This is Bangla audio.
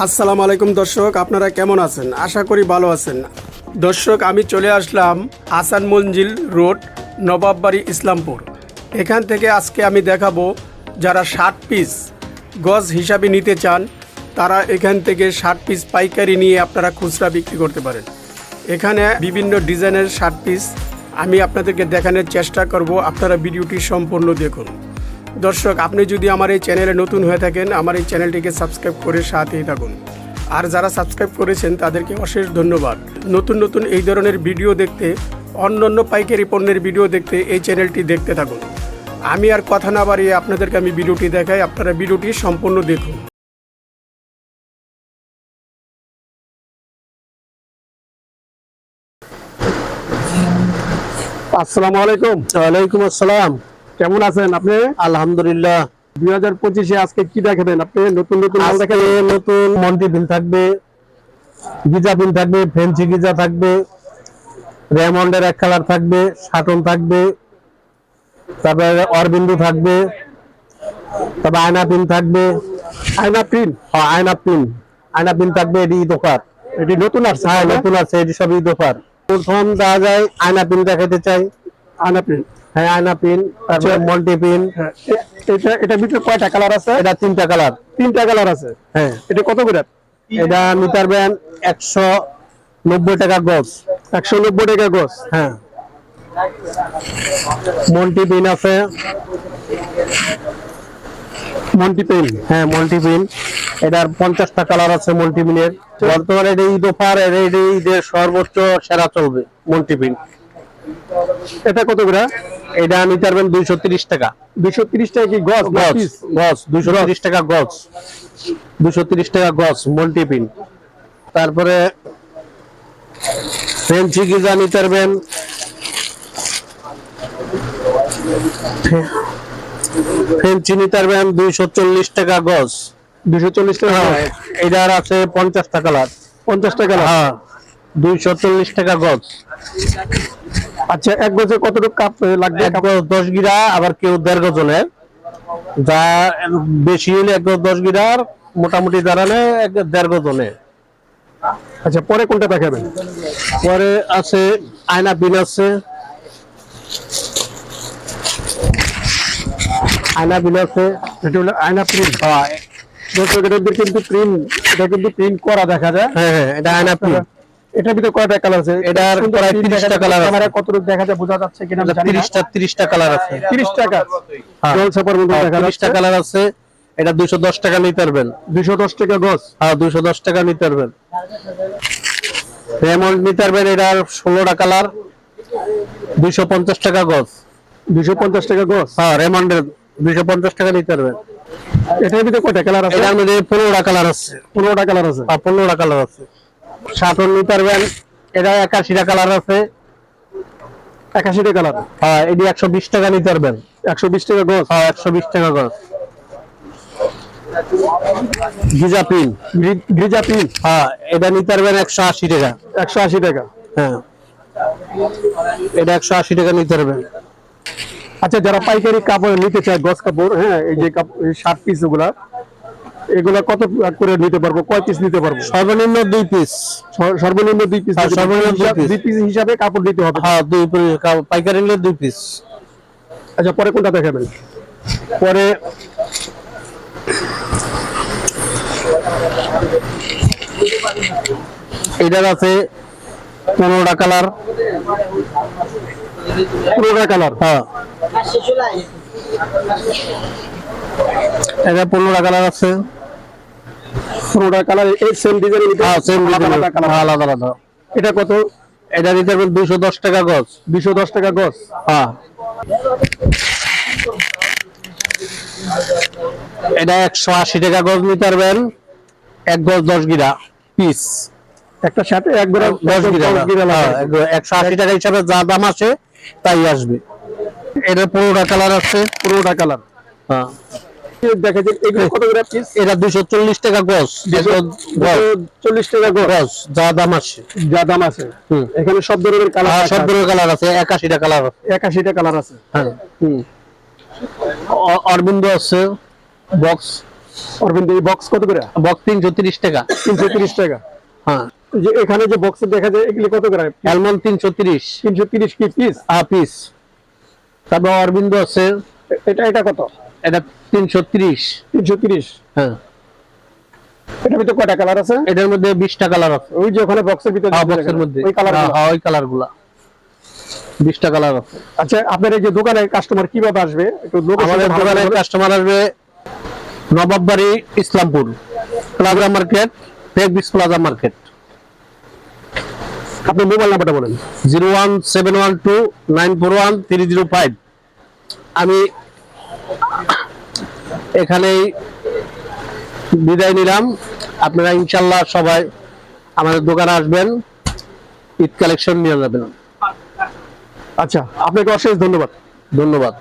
আসসালামু আলাইকুম দর্শক, আপনারা কেমন আছেন? আশা করি ভালো আছেন। দর্শক, আমি চলে আসলাম আসান মঞ্জিল রোড, নবাববাড়ি ইসলামপুর। এখান থেকে আজকে আমি দেখাবো যারা ষাট পিস গজ হিসাবে নিতে চান, তারা এখান থেকে ষাট পিস পাইকারি নিয়ে আপনারা খুচরা বিক্রি করতে পারেন। এখানে বিভিন্ন ডিজাইনের ষাট পিস আমি আপনাদেরকে দেখানোর চেষ্টা করব। আপনারা ভিডিওটি সম্পূর্ণ দেখুন। দর্শক আপনি যদি আমার এই চ্যানেলে নতুন হয়ে থাকেন আমার এই চ্যানেলটিকে সাবস্ক্রাইব করে সাথেই থাকুন। আর যারা সাবস্ক্রাইব করেছেন তাদেরকে অশেষ ধন্যবাদ। নতুন নতুন এই ধরনের ভিডিও দেখতে অন্য অন্য পাইকারি পণ্যের ভিডিও দেখতে এই চ্যানেলটি দেখতে থাকুন। আমি আর কথা না বাড়িয়ে আপনাদেরকে আমি ভিডিওটি দেখাই আপনারা ভিডিওটি সম্পূর্ণ দেখুন। আসসালামু আলাইকুম। ওয়ালাইকুম আসসালাম। কেমন আছেন আপনি? আলহামদুলিল্লাহ। দুই হাজার পঁচিশে আজকে কি দেখাবেন আপনি? নতুন নতুন দেখাবেন? নতুন মন্টি বিল থাকবে গিজা বিল থাকবে ফেন্সি গিজা থাকবে রেমন্ডের এক কালার থাকবে সাটন থাকবে তারপরে অরবিন্দু থাকবে তারপর আয়না পিন থাকবে। আয়না প্রিন্ট? হ্যাঁ, আয়না পিন আয়না পিন থাকবে এটি ঈদ অফার এটি নতুন আসছে হ্যাঁ নতুন আছে এটি সব ঈদ অফার প্রথম দেখা যায় আয়না পিন দেখাতে চাই। আয়না প্রিন্ট। হ্যাঁ আয়না পিন তারপরে আচ্ছা। মল্টি পিন হ্যাঁ এ- এটা ভিতরে কয়টা কালার আছে? এটা তিনটা কালার তিনটা কালার আছে? হ্যাঁ। এটা কত করে? এটা নিতে পারবেন একশো নব্বই টাকা গজ। একশো নব্বই টাকা গোস হ্যাঁ। মন্টি পিন আছে। মন্টি পেন হ্যাঁ মল্টি পিন এটার পঞ্চাশটা কালার আছে মল্টি পিনের বর্তমানে এটা ঈদ অফার এটা এটা ঈদের সর্বোচ্চ সেরা চলবে মল্টি পিন এটা কত করে? এটা নিতে পারবেন দুইশো তিরিশ টাকা। দুশো তিরিশ টাকা কি না গজ piece? দুইশো তিরিশ টাকা গজ দুইশো তিরিশ টাকা গজ মল্টিপিন তারপরে ফ্রেঞ্চি গিজা নিতে পারবেন। ফ্রেঞ্চি নিতে পারবেন দুইশো চল্লিশ টাকা গজ দুশো চল্লিশ টাকা হ্যাঁ। এটার আছে পঞ্চাশটা কালার। পঞ্চাশ টাকা হ্যাঁ দুইশো চল্লিশ টাকা গজ আচ্ছা এক গজে কতটুকু কাপ লাগবে? দশ গিরা আবার কেউ দেড় গজনের যা বেশি হলে এক গজ দশ গিরার মোটামুটি দাঁড়ালে এক দেড় গজনে। আচ্ছা পরে কোনটা দেখাবেন? পরে আছে আয়না পিন আছে। আয়না পিন আছে। এটা হলো আয়না প্রিন্ট। হ্যাঁ। কিন্তু প্রিন্ট এটা কিন্তু প্রিন্ট করা দেখা যায়। হ্যাঁ হ্যাঁ, এটা আয়না পিন এটার ভিতরে কয়টা কালার আছে? এটার প্রায় print 30টা দেখা যাচ্ছে। colour আছে। ক্যামেরায় কতটুকু দেখা যায় বোঝা যাচ্ছে কিনা জানি না। কালার আছে। 30 টাকা হ্যাঁ। জল ছাপার মধ্যে দেখা যাচ্ছে। কালার আছে। এটা দুইশো দশ টাকা নিতে পারবেন 210 টাকা গজ। হ্যাঁ দুইশো দশ টাকা নিতে পারবেন রেমন্ড নিতে পারবেন এটার ষোলোটা কালার দুইশো পঞ্চাশ টাকা গজ। 250 টাকা গজ। হ্যাঁ রেমন্ডের দুইশো পঞ্চাশ টাকা নিতে পারবেন এটার ভিতরে কয়টা কালার আছে? এটার মধ্যে পনেরোটা কালার আছে। 15টা কালার আছে। আর পনেরোটা কালার আছে। নিতে পারবেন। এটা একাশিটা কালার আছে। 81 টাকা কালার হ্যাঁ এটি একশো বিশ টাকা নিতে পারবেন। 120 টাকা গজ? হ্যাঁ একশো বিশ টাকা গজ। গিজা পিন? হ্যাঁ। এটা নিতে পারবেন একশো আশি টাকা। 180 টাকা? হ্যাঁ। এটা একশো আশি টাকা নিতে পারবেন। আচ্ছা যারা পাইকারি কাপড় নিতে চায় গজ কাপড় হ্যাঁ এই যে শার্ট পিস এগুলা এগুলা কত করে নিতে পারব? কয় পিস নিতে পারব? সর্বনিম্ন দুই পিস সর্বনিম্ন দুই পিস হ্যাঁ, সর্বনিম্ন দুই পিস হিসাবে কাপড় দিতে হবে। হ্যাঁ দুই পাইকারি নিলে দুই পিস আচ্ছা পরে কোনটা দেখাবেন? পরে এটার আছে পনেরোটা কালার। পুরোটা কালার? হ্যাঁ। এটা পনেরোটা কালার আছে। পুরোটা কালার এই সেম ডিজাইন হ্যাঁ সেম আলাদা আলাদা কালার আলাদা আলাদা। এটা কত? এটা নিতে পারবেন দুশো দশ টাকা গজ। দুশো দশ টাকা গজ? হ্যাঁ। এটা একশো আশি টাকা গজ নিতে পারবেন। এক গজ দশ গিরা পিস একটা সাথে দশ গিরা দশ গিরা হ্যাঁ, লাগে। একদম একশো আশি টাকা হিসাবে যা দাম আছে তাই আসবে। এটা পনেরোটা কালার আছে। পুরোটা কালার হ্যাঁ। দেখা যায় এগুলো কত করে পিস এটা দুশো চল্লিশ টাকা গজ। টাকা গজ। গজ যা দাম আছে। যা দাম আছে। এখানে সব ধরনের আর কালার সব ধরনের কালার আছে একাশিটা কালার আছে। একাশিটা কালার আছে। হ্যাঁ। হুম। অরবিন্দ আছে বক্স অরবিন্দ এই বক্স কত করে? বক্স তিনশো তিরিশ টাকা। তিনশো তিরিশ টাকা। হ্যাঁ। যে এখানে যে বক্স দেখা যায় এগুলি কত করে? অ্যালমন্ড তিরিশ। তিনশো তিরিশ কি পিস পিস তারপর অরবিন্দ আছে। এটা এটা কত? এটা তিনশো তিরিশ। তিনশো তিরিশ। হ্যাঁ। এটার ভিতরে কয়টা কালার আছে? এটার মধ্যে বিশটা কালার আছে। ওই যে ওখানে বক্সের ভিতরে হ্যাঁ, বক্সের মধ্যে। ওই কালার হ্যাঁ, হ্যাঁ, ওই কালারগুলা। বিশটা কালার আছে। আচ্ছা আপনার এই যে দোকানে কাস্টমার কীভাবে আসবে? একটু আমাদের দোকানে কাস্টমার আসবে নবাববাড়ি ইসলামপুর প্লাজা মার্কেট টেক বিস প্লাজা মার্কেট। আপনার মোবাইল নাম্বারটা বলেন। Zero one seven one two nine four one three zero five. আমি এখানেই বিদায় নিলাম। আপনারা ইনশাল্লাহ সবাই আমাদের দোকানে আসবেন ঈদ কালেকশন নিয়ে যাবেন। আচ্ছা আপনাকে অশেষ ধন্যবাদ। ধন্যবাদ।